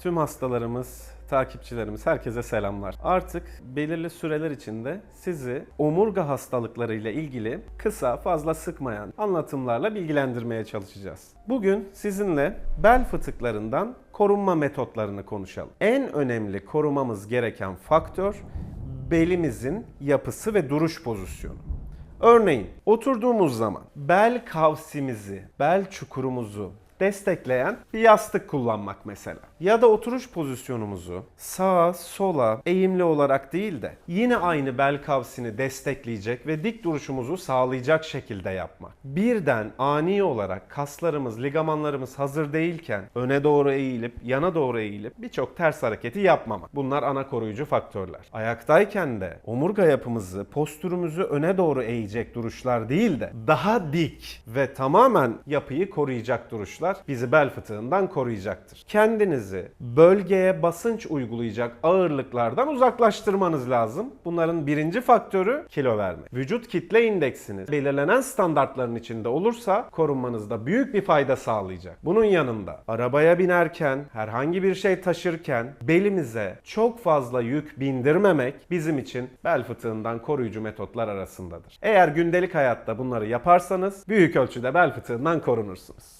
Tüm hastalarımız, takipçilerimiz herkese selamlar. Artık belirli süreler içinde sizi omurga hastalıkları ile ilgili kısa, fazla sıkmayan anlatımlarla bilgilendirmeye çalışacağız. Bugün sizinle bel fıtıklarından korunma metotlarını konuşalım. En önemli korumamız gereken faktör belimizin yapısı ve duruş pozisyonu. Örneğin oturduğumuz zaman bel kavsimizi, bel çukurumuzu destekleyen bir yastık kullanmak mesela. Ya da oturuş pozisyonumuzu sağa sola eğimli olarak değil de yine aynı bel kavsini destekleyecek ve dik duruşumuzu sağlayacak şekilde yapmak. Birden ani olarak kaslarımız, ligamanlarımız hazır değilken öne doğru eğilip yana doğru eğilip birçok ters hareketi yapmamak. Bunlar ana koruyucu faktörler. Ayaktayken de omurga yapımızı, postürümüzü öne doğru eğecek duruşlar değil de daha dik ve tamamen yapıyı koruyacak duruşlar bizi bel fıtığından koruyacaktır. Kendinizi bölgeye basınç uygulayacak ağırlıklardan uzaklaştırmanız lazım. Bunların birinci faktörü kilo verme. Vücut kitle indeksiniz belirlenen standartların içinde olursa korunmanızda büyük bir fayda sağlayacak. Bunun yanında arabaya binerken, herhangi bir şey taşırken belimize çok fazla yük bindirmemek bizim için bel fıtığından koruyucu metotlar arasındadır. Eğer gündelik hayatta bunları yaparsanız büyük ölçüde bel fıtığından korunursunuz.